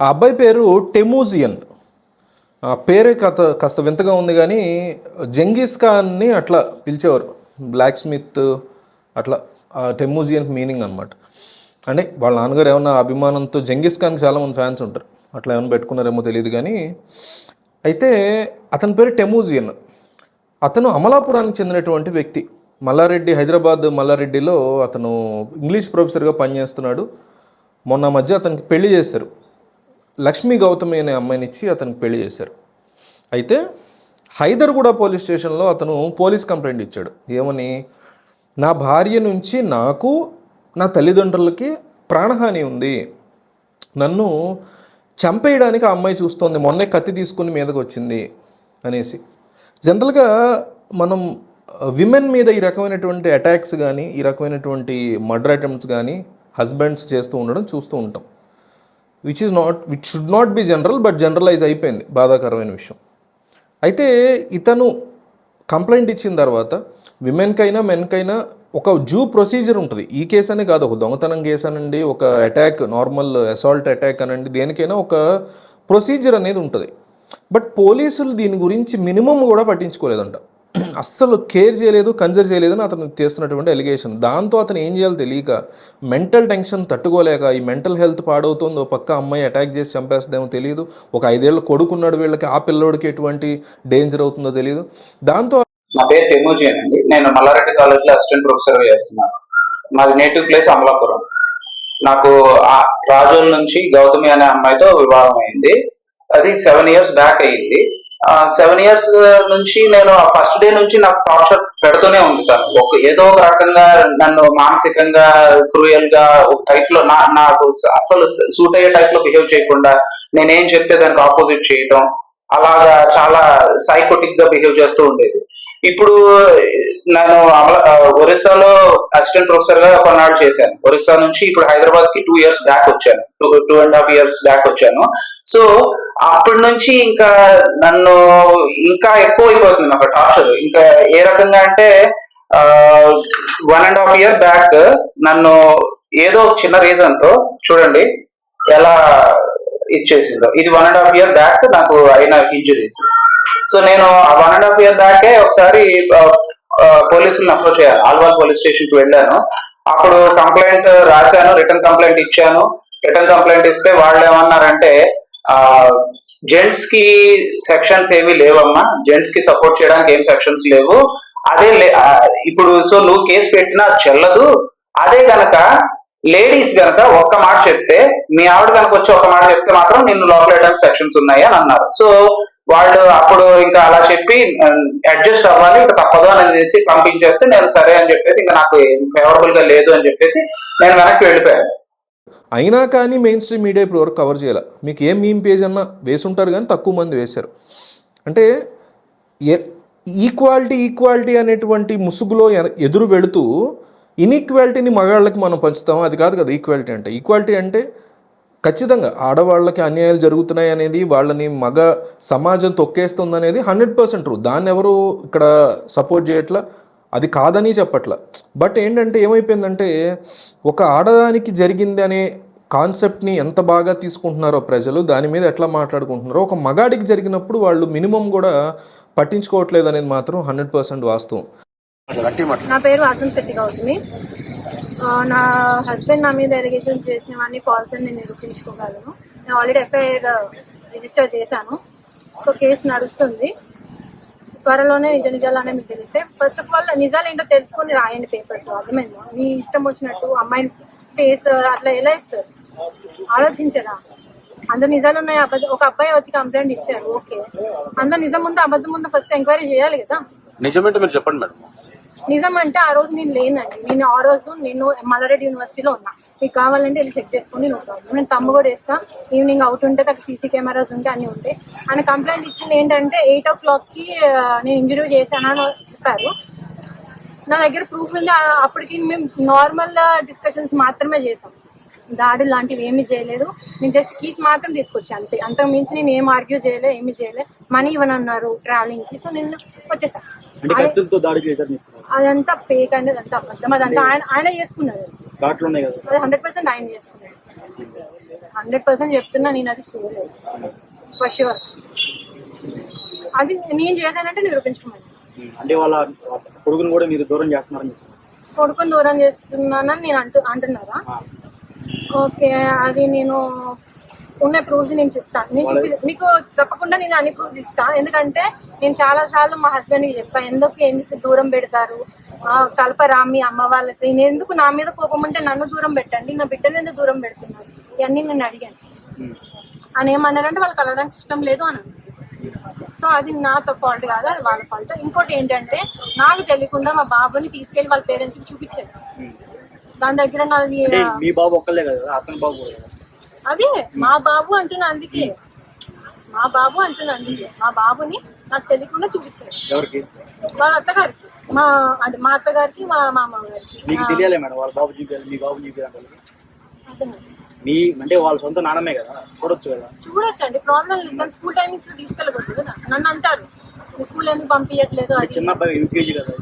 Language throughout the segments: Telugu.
ఆ అబ్బాయి పేరు టెమూజియన్. ఆ పేరే కథ కాస్త వింతగా ఉంది కానీ జంగీస్ ఖాన్ని అట్లా పిలిచేవారు. బ్లాక్ స్మిత్ అట్లా ఆ టెమూజియన్ మీనింగ్ అనమాట అంటే వాళ్ళ నాన్నగారు ఏమన్నా అభిమానంతో జంగీస్ ఖాన్కి చాలామంది ఫ్యాన్స్ ఉంటారు. అట్లా ఏమైనా పెట్టుకున్నారేమో తెలియదు కానీ. అయితే అతని పేరు టెమూజియన్. అతను అమలాపురానికి చెందినటువంటి వ్యక్తి. మల్లారెడ్డి హైదరాబాద్ మల్లారెడ్డిలో అతను ఇంగ్లీష్ ప్రొఫెసర్గా పనిచేస్తున్నాడు. మొన్న మధ్య అతనికి పెళ్ళి చేశారు. లక్ష్మీ గౌతమి అనే అమ్మాయిని ఇచ్చి అతనికి పెళ్ళి చేశారు. అయితే హైదర్గూడ పోలీస్ స్టేషన్లో అతను పోలీస్ కంప్లైంట్ ఇచ్చాడు. ఏమని? నా భార్య నుంచి నాకు నా తల్లిదండ్రులకి ప్రాణహాని ఉంది. నన్ను చంపేయడానికి ఆ అమ్మాయి చూస్తోంది. మొన్నే కత్తి తీసుకుని మీదకి వచ్చింది అనేసి. జనరల్గా మనం విమెన్ మీద ఈ రకమైనటువంటి అటాక్స్ కానీ ఈ రకమైనటువంటి మర్డర్ అటెంప్ట్స్ కానీ హస్బెండ్స్ చేస్తూ ఉండడం చూస్తూ ఉంటాం. Which is not which should not be general but generalise అయిపోయింది. బాధాకరమైన విషయం. అయితే ఇతను కంప్లైంట్ ఇచ్చిన తర్వాత విమెన్కైనా మెన్కైనా ఒక జూ ప్రొసీజర్ ఉంటుంది. ఈ కేసు అనే కాదు ఒక దొంగతనం కేసు అనండి ఒక అటాక్ నార్మల్ అసాల్ట్ అటాక్ అనండి దేనికైనా ఒక ప్రొసీజర్ అనేది ఉంటుంది. బట్ పోలీసులు దీని గురించి మినిమం కూడా పట్టించుకోలేదంట. అస్సలు కేర్ చేయలేదు కన్సర్ చేయలేదని అతను చేస్తున్నటువంటి ఎలిగేషన్ దాంతో అతను ఏం చేయాలో తెలియక మెంటల్ టెన్షన్ తట్టుకోలేక ఈ మెంటల్ హెల్త్ పాడవుతుందో పక్క అమ్మాయి అటాక్ చేసి చంపేస్తుందేమో తెలియదు ఒక ఐదేళ్ళు కొడుకున్నాడు వీళ్ళకి ఆ పిల్లోడికి ఎటువంటి డేంజర్ అవుతుందో తెలియదు దాంతో నా పేరు టెమోజియన్ అండి. నేను నల్లారెడ్డి కాలేజ్లో అసిస్టెంట్ ప్రొఫెసర్ చేస్తున్నాను. నాది నేటివ్ ప్లేస్ అమలాపురం. నాకు ఆ రాజోల్ నుంచి గౌతమి అనే అమ్మాయితో వివాహం అయింది అది సెవెన్ ఇయర్స్ బ్యాక్ అయ్యింది సెవెన్ ఇయర్స్ నుంచి నేను ఫస్ట్ డే నుంచి నాకు టార్చర్ పెడుతూనే ఉంది తను ఒక ఏదో ఒక రకంగా నన్ను మానసికంగా క్రూయల్గా ఒక టైప్లో నా నాకు అసలు సూట్ అయ్యే టైప్లో బిహేవ్ చేయకుండా నేనేం చెప్తే దానికి ఆపోజిట్ చేయటం అలాగా చాలా సైకోటిక్గా బిహేవ్ చేస్తూ ఉండేది. ఇప్పుడు నేను ఒరిస్సాలో అసిస్టెంట్ ప్రొఫెసర్గా కొన్నాడు చేశాను. ఒరిస్సా నుంచి ఇప్పుడు హైదరాబాద్కి టూ ఇయర్స్ బ్యాక్ వచ్చాను. Two two and half years back వచ్చాను. సో అప్పటి నుంచి ఇంకా నన్ను ఇంకా ఎక్కువ అయిపోతుంది నాకు టార్చర్ ఇంకా ఏ రకంగా అంటే one and half year back నన్ను ఏదో ఒక చిన్న రీజన్తో చూడండి ఎలా ఇచ్చేసిందో ఇది one and half year back నాకు అయిన ఇంజురీస్ సో నేను వన్ అండ్ హాఫ్ ఇయర్ దాకే ఒకసారి పోలీసులను అప్రోచ్ అయ్యాను ఆల్వాల్ పోలీస్ స్టేషన్కి వెళ్ళాను. అప్పుడు కంప్లైంట్ రాశాను రిటర్న్ కంప్లైంట్ ఇచ్చాను. రిటర్న్ కంప్లైంట్ ఇస్తే వాళ్ళు ఏమన్నారంటే జెంట్స్కి సెక్షన్స్ ఏమీ లేవమ్మా. జెంట్స్కి సపోర్ట్ చేయడానికి ఏం సెక్షన్స్ లేవు. అదే ఇప్పుడు సో నువ్వు కేసు పెట్టినా చెల్లదు. అదే గనక లేడీస్ గనక ఒక్క మాట చెప్తే మీ ఆవిడ కనుక వచ్చి ఒక మాట చెప్తే మాత్రం నిన్ను లోపల సెక్షన్స్ ఉన్నాయి అని అన్నారు. సో వాళ్ళు అప్పుడు ఇంకా అలా చెప్పి అడ్జస్ట్ అవ్వాలి ఇంకా తప్పదు అని అనేసి పంపించేస్తే నేను సరే అని చెప్పేసి ఇంకా నాకు ఫేవరబుల్గా లేదు అని చెప్పేసి నేను వెనక్కి వెళ్ళిపోయాను. అయినా కానీ మెయిన్ స్ట్రీమ్ మీడియా ఇప్పుడు వరకు కవర్ చేయాలి. మీకు ఏం మీమ్ పేజ్ అన్నా వేసుంటారు కానీ తక్కువ మంది వేశారు. అంటే ఈక్వాలిటీ ఈక్వాలిటీ అనేటువంటి ముసుగులో ఎదురు వెళుతూ ఇన్ఈక్వాలిటీని మగాళ్ళకి మనం పంచుతాం అది కాదు కదా ఈక్వాలిటీ అంటే. ఈక్వాలిటీ అంటే ఖచ్చితంగా ఆడవాళ్ళకి అన్యాయాలు జరుగుతున్నాయి అనేది వాళ్ళని మగ సమాజం తొక్కేస్తుంది అనేది హండ్రెడ్ పర్సెంట్ ట్రూ దాన్ని ఎవరు ఇక్కడ సపోర్ట్ చేయట్లా? అది కాదని చెప్పట్లా. బట్ ఏంటంటే ఏమైపోయిందంటే ఒక ఆడదానికి జరిగింది అనే కాన్సెప్ట్ని ఎంత బాగా తీసుకుంటున్నారో ప్రజలు దాని మీద ఎట్లా మాట్లాడుకుంటున్నారో ఒక మగాడికి జరిగినప్పుడు వాళ్ళు మినిమం కూడా పట్టించుకోవట్లేదు అనేది మాత్రం హండ్రెడ్ పర్సెంట్ వాస్తవం. నా పేరు ఆసం శెట్టి గౌతమి. నా హస్బెండ్ నా మీద ఎలిగేషన్స్ చేసినవన్నీ ఫాల్స్ అని నేను నిరూపించుకోగలను. నేను ఆల్రెడీ ఎఫ్ఐఆర్ రిజిస్టర్ చేశాను. సో కేసు నడుస్తుంది. త్వరలోనే నిజ నిజాలు అనేవి మీకు తెలిస్తే ఫస్ట్ ఆఫ్ ఆల్ నిజాలు ఏంటో తెలుసుకొని రాయండి పేపర్స్ అర్థమైందా? మీ ఇష్టం వచ్చినట్టు అమ్మాయిని ఫేస్ అట్లా ఎలా ఇస్తారు? ఆలోచించరా? అందరు నిజాలు ఉన్నాయి అబద్ధం ఒక అబ్బాయి వచ్చి కంప్లైంట్ ఇచ్చారు ఓకే. అందరు నిజం ముందు అబద్ధం ముందు ఫస్ట్ ఎంక్వైరీ చేయాలి కదా? నిజమేంటో మీరు చెప్పండి మేడం. నిజం అంటే ఆ రోజు నేను లేనండి. నేను ఆ రోజు నేను మల్లారెడ్డి యూనివర్సిటీలో ఉన్నా. మీకు కావాలంటే వెళ్ళి చెక్ చేసుకోండి నో ప్రాబ్లం. నేను తమ్ము కూడా వేస్తా. ఈవినింగ్ అవుట్ ఉంటే అక్కడ సీసీ కెమెరాస్ ఉంటే అన్ని ఉంటాయి ఆయన కంప్లైంట్ ఇచ్చింది ఏంటంటే ఎయిట్ ఓ క్లాక్కి నేను ఇంజరీ చేశానని చెప్పారు. నా దగ్గర ప్రూఫ్ ఉంది. అప్పటికి మేము నార్మల్ డిస్కషన్స్ మాత్రమే చేసాం. దాడి లాంటివి ఏమీ చేయలేదు. నేను జస్ట్ కీస్ మాత్రం తీసుకొచ్చాను అంతే. అంతకు మించి నేను ఏం ఆర్గ్యూ చేయలే ఏమీ చేయలే. మనీ ఇవ్వనన్నారు ట్రావెలింగ్కి. సో నేను వచ్చేసా. అంటే కత్తులతో దాడి చేశారు మీకు అదంతా ఫేక్ అండి అదంతా అబద్ధం. అదంతా ఆయన ఆయన చేసుకున్నారు అది హండ్రెడ్ పర్సెంట్ ఆయన చేసుకున్నాడు. హండ్రెడ్ పర్సెంట్ చెప్తున్నా నేను అది చేయలేదు. ఫర్ షూర్ అది నేను చేశానంటే నిరూపించుకోమని అంటే వాళ్ళ కొడుకుని కూడా మీరు దూరం చేస్తున్నారని. కొడుకుని దూరం చేస్తున్నానని నేను అంటూ అంటున్నారా? ఓకే అది నేను ఉన్న ప్రూఫ్స్ నేను చెప్తాను నేను చూపి మీకు తప్పకుండా నేను అన్ని ప్రూఫ్స్ ఇస్తా. ఎందుకంటే నేను చాలా సార్లు మా హస్బెండ్కి చెప్పాను ఎందుకు ఎందుకు దూరం పెడతారు? ఆ, కలపరా మీ అమ్మ వాళ్ళకి. నేను ఎందుకు నా మీద కోపం ఉంటే నన్ను దూరం పెట్టండి నా బిడ్డను ఎందుకు దూరం పెడుతున్నారు? ఇవన్నీ నేను అడిగాను అని ఏమన్నారంటే వాళ్ళు కలవడానికి ఇష్టం లేదు అని. సో అది నా ఫాల్ట్ కాదు అది వాళ్ళ ఫాల్ట్ ఇంకోటి ఏంటంటే నాకు తెలియకుండా మా బాబుని తీసుకెళ్ళి వాళ్ళ పేరెంట్స్కి చూపించారు. దాని దగ్గర నాది మీ బాబు ఒక్కలే కదా అతని బాబు అదే మా బాబు అంటున్నా అందుకే. మా బాబు అంటున్నా అందుకే. మా బాబుని నాకు తెలియకుండా చూపించారు. ఎవరికి? వాళ్ళ అత్తగారికి. మా అది మా అత్తగారికి మా మామ గారికి మీకు తెలియాలి మేడం వాళ్ళ బాబు చూపించాలి మీ బాబు చూపించాలి మీ అంటే వాళ్ళ సొంత నాన్నమే కదా చూడొచ్చు కదా? చూడొచ్చండి ప్రాబ్లం లేదు కానీ స్కూల్ టైమింగ్స్లో తీసుకెళ్ళకూడదు కదా. నన్ను అంటారు స్కూల్ ఎందుకు పంపించట్లేదు చిన్న అబ్బాయి యూకేజీ కదా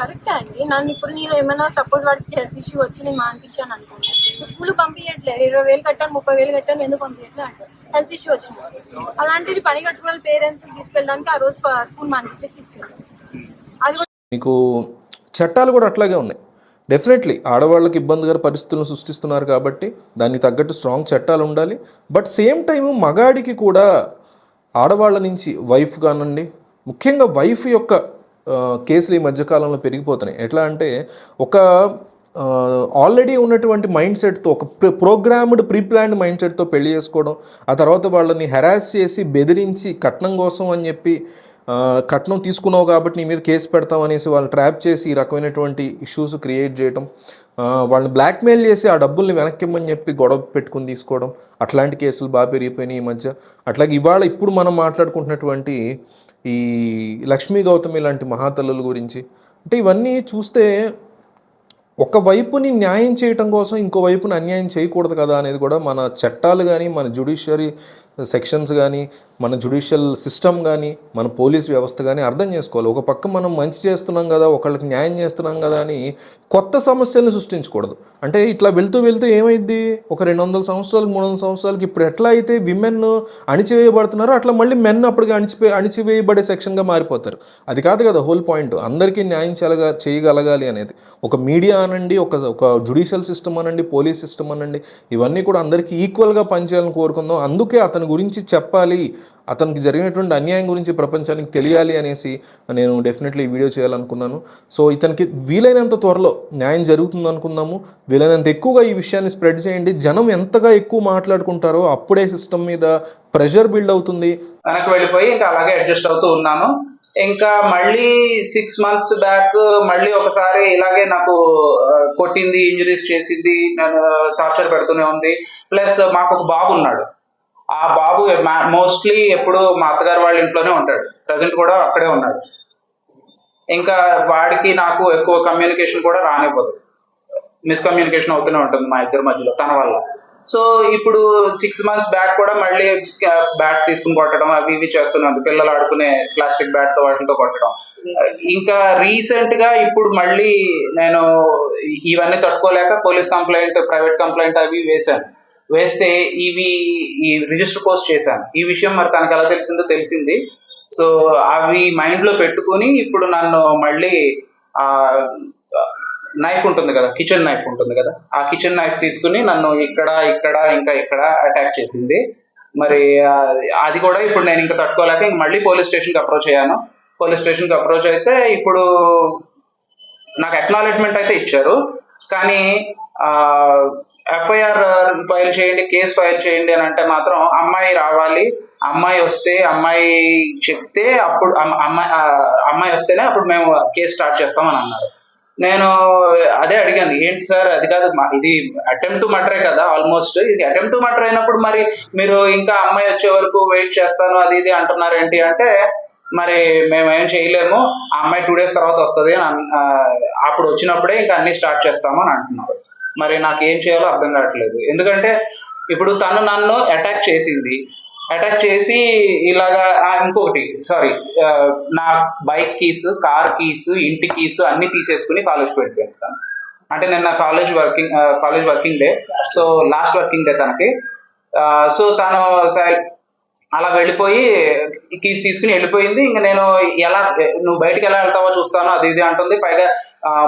కరెక్టే అండి. నన్ను ఇప్పుడు నేను ఏమైనా సపోజ్ వాడికి హెల్త్ ఇష్యూ వచ్చి నేను మానిపించాను అనుకోండి స్కూల్ పంపించట్లేదు ఇరవై వేలు కట్టాను ముప్పై వేలు కట్టాను ఎందుకు పంపించట్లేదు అంటారు హెల్త్ ఇష్యూ వచ్చింది. అలాంటిది పని కట్టుకున్న పేరెంట్స్ తీసుకెళ్ళడానికి ఆ రోజు స్కూల్ మానిపించేసి తీసుకెళ్ళాను. అది మీకు చట్టాలు కూడా అట్లాగే ఉన్నాయి. డెఫినెట్లీ ఆడవాళ్ళకి ఇబ్బందికర పరిస్థితులను సృష్టిస్తున్నారు కాబట్టి దానికి తగ్గట్టు స్ట్రాంగ్ చట్టాలు ఉండాలి. బట్ సేమ్ టైం మగాడికి కూడా ఆడవాళ్ళ నుంచి వైఫ్ కానండి ముఖ్యంగా వైఫ్ యొక్క కేసులు ఈ మధ్యకాలంలో పెరిగిపోతున్నాయి. ఎట్లా అంటే ఒక ఆల్రెడీ ఉన్నటువంటి మైండ్ సెట్తో ఒక ప్రోగ్రామ్డ్ ప్రీప్లాన్డ్ మైండ్ సెట్తో పెళ్ళి చేసుకోవడం ఆ తర్వాత వాళ్ళని హెరాస్ చేసి బెదిరించి కట్నం కోసం అని చెప్పి కట్నం తీసుకున్నావు కాబట్టి నీ మీద కేసు పెడతాం అనేసి వాళ్ళు ట్రాప్ చేసి ఈ రకమైనటువంటి ఇష్యూస్ క్రియేట్ చేయడం వాళ్ళని బ్లాక్మెయిల్ చేసి ఆ డబ్బుల్ని వెనక్కిమ్మని చెప్పి గొడవ పెట్టుకుని తీసుకోవడం అట్లాంటి కేసులు బాగా పెరిగిపోయినాయి ఈ మధ్య. అట్లాగే ఇవాళ ఇప్పుడు మనం మాట్లాడుకుంటున్నటువంటి ఈ లక్ష్మీ గౌతమి లాంటి మహాతల్లుల గురించి. అంటే ఇవన్నీ చూస్తే ఒక వైపుని న్యాయం చేయటం కోసం ఇంకో వైపుని అన్యాయం చేయకూడదు కదా అనేది కూడా మన చట్టాలు కానీ మన జుడిషియరీ సెక్షన్స్ కానీ మన జుడిషియల్ సిస్టమ్ కానీ మన పోలీస్ వ్యవస్థ కానీ అర్థం చేసుకోవాలి. ఒక పక్క మనం మంచి చేస్తున్నాం కదా ఒకళ్ళకి న్యాయం చేస్తున్నాం కదా అని కొత్త సమస్యలను సృష్టించకూడదు. అంటే ఇట్లా వెళ్తూ వెళ్తూ ఏమైంది ఒక రెండు వందల సంవత్సరాలు మూడు వందల సంవత్సరాలకి ఇప్పుడు ఎట్లా అయితే విమెన్ అణిచివేయబడుతున్నారో అట్లా మళ్ళీ మెన్ అప్పటికి అణిచిపే అణిచివేయబడే సెక్షన్గా మారిపోతారు. అది కాదు కదా హోల్ పాయింట్ అందరికీ న్యాయం చేయగలగాలి అనేది. ఒక మీడియా అనండి ఒక ఒక జుడిషియల్ సిస్టమ్ అనండి పోలీస్ సిస్టమ్ అనండి ఇవన్నీ కూడా అందరికీ ఈక్వల్గా పనిచేయాలని కోరుకుందాం. అందుకే అతని గురించి చెప్పాలి అతనికి జరిగినటువంటి అన్యాయం గురించి ప్రపంచానికి తెలియాలి అనేసి నేను డెఫినెట్లీ ఈ వీడియో చేయాలనుకున్నాను. సో ఇతనికి వీలైనంత త్వరలో న్యాయం జరుగుతుంది అనుకున్నాము వీలైనంత ఎక్కువగా ఈ విషయాన్ని స్ప్రెడ్ చేయండి. జనం ఎంతగా ఎక్కువ మాట్లాడుకుంటారో అప్పుడే సిస్టమ్ మీద ప్రెషర్ బిల్డ్ అవుతుంది. వెనక్కి వెళ్ళిపోయి ఇంకా అలాగే అడ్జస్ట్ అవుతూ ఉన్నాను. ఇంకా మళ్ళీ సిక్స్ మంత్స్ బ్యాక్ మళ్ళీ ఒకసారి ఇలాగే నాకు కొట్టింది ఇంజరీస్ చేసింది నన్ను టార్చర్ పెడుతూనే ఉంది. ప్లస్ మాకు ఒక బాబు ఉన్నాడు. ఆ బాబు మోస్ట్లీ ఎప్పుడు మా అత్తగారు వాళ్ళ ఇంట్లోనే ఉంటాడు. ప్రజెంట్ కూడా అక్కడే ఉన్నాడు. ఇంకా వాడికి నాకు ఎక్కువ కమ్యూనికేషన్ కూడా రానివ్వదు. మిస్కమ్యూనికేషన్ అవుతూనే ఉంటుంది మా ఇద్దరి మధ్యలో తన వల్ల. సో ఇప్పుడు సిక్స్ మంత్స్ బ్యాక్ కూడా మళ్ళీ బ్యాట్ తీసుకుని కొట్టడం అవి ఇవి చేస్తున్నాను పిల్లలు ఆడుకునే ప్లాస్టిక్ బ్యాట్తో వాటితో కొట్టడం. ఇంకా రీసెంట్గా ఇప్పుడు మళ్ళీ నేను ఇవన్నీ తట్టుకోలేక పోలీస్ కంప్లైంట్ ప్రైవేట్ కంప్లైంట్ అవి వేశాను. వేస్తే ఇవి ఈ రిజిస్టర్ పోస్ట్ చేశాను. ఈ విషయం మరి తనకు ఎలా తెలిసిందో తెలిసింది. సో అవి మైండ్లో పెట్టుకుని ఇప్పుడు నన్ను మళ్ళీ ఆ నైఫ్ ఉంటుంది కదా కిచెన్ నైఫ్ ఉంటుంది కదా. ఆ కిచెన్ నైఫ్ తీసుకుని నన్ను ఇక్కడ ఇక్కడ ఇంకా ఇక్కడ అటాక్ చేసింది. మరి అది కూడా ఇప్పుడు నేను ఇంకా తట్టుకోలేక ఇంక మళ్ళీ పోలీస్ స్టేషన్కి అప్రోచ్ అయ్యాను. పోలీస్ స్టేషన్కి అప్రోచ్ అయితే ఇప్పుడు నాకు అక్నాలెడ్జ్మెంట్ అయితే ఇచ్చారు. కానీ ఎఫ్ఐఆర్ ఫైల్ చేయండి కేసు ఫైల్ చేయండి అని అంటే మాత్రం అమ్మాయి రావాలి అమ్మాయి వస్తే అమ్మాయి చెప్తే అప్పుడు అమ్మాయి అమ్మాయి వస్తేనే అప్పుడు మేము కేసు స్టార్ట్ చేస్తామని అన్నారు. నేను అదే అడిగాను ఏంటి సార్? అది కాదు ఇది అటెంప్ట్ టు కదా ఆల్మోస్ట్ ఇది అటెంప్ట్ టు అయినప్పుడు మరి మీరు ఇంకా అమ్మాయి వచ్చే వరకు వెయిట్ చేస్తాను అది ఇది అంటున్నారు ఏంటి అంటే మరి మేము ఏం చేయలేము ఆ అమ్మాయి టూ డేస్ తర్వాత వస్తుంది అని అప్పుడు వచ్చినప్పుడే ఇంకా అన్ని స్టార్ట్ చేస్తాము అని అంటున్నారు. మరి నాకు ఏం చేయాలో అర్థం కావట్లేదు. ఎందుకంటే ఇప్పుడు తను నన్ను అటాక్ చేసింది. అటాక్ చేసి ఇలాగా ఇంకొకటి సారీ నా బైక్ కీస్ కార్ కీస్ ఇంటి కీస్ అన్ని తీసేసుకుని కాలేజ్కి వెళ్ళిపోతాను అంటే నిన్న college working college working day so last working day తనకి. సో తను సై- అలా వెళ్ళిపోయి కీస్ తీసుకుని వెళ్ళిపోయింది. ఇంకా నేను ఎలా నువ్వు బయటకు ఎలా వెళ్తావో చూస్తాను అది ఇది అంటుంది. పైగా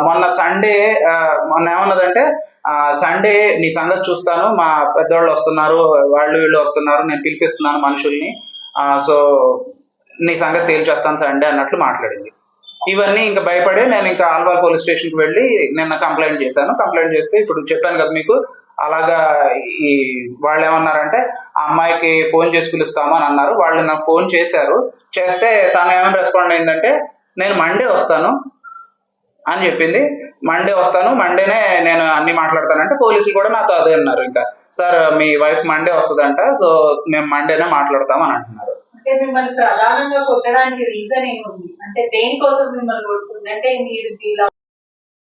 మొన్న సండే మొన్న ఏమన్నదంటే సండే నీ సంగతి చూస్తాను. మా పెద్దవాళ్ళు వస్తున్నారు వాళ్ళు వీళ్ళు వస్తున్నారు నేను పిలిపిస్తున్నాను మనుషుల్ని. సో నీ సంగతి తేల్చేస్తాను సండే అన్నట్లు మాట్లాడింది. ఇవన్నీ ఇంకా భయపడి నేను ఇంకా ఆల్వార్ పోలీస్ స్టేషన్కి వెళ్ళి నిన్న కంప్లైంట్ చేశాను. కంప్లైంట్ చేస్తే ఇప్పుడు చెప్పాను కదా మీకు అలాగా ఈ వాళ్ళు ఏమన్నారంటే ఆ అమ్మాయికి ఫోన్ చేసి పిలుస్తాము అని అన్నారు. వాళ్ళు నాకు ఫోన్ చేశారు. చేస్తే తను ఏమైనా రెస్పాండ్ అయిందంటే నేను మండే వస్తాను అని చెప్పింది. మండే వస్తాను. మండేనే నేను అన్ని మాట్లాడతానంటే పోలీసులు కూడా నాతో అదే అన్నారు ఇంకా. సార్ మీ వైఫ్ మండే వస్తుందంట సో మేము మండేనే మాట్లాడతాం అని అంటున్నారు. అంటే మిమ్మల్ని ప్రధానంగా కొట్టడానికి రీజన్ ఏముంది? అంటే దేనికోసం మిమ్మల్ని కొడుతుంది? అంటే మీరు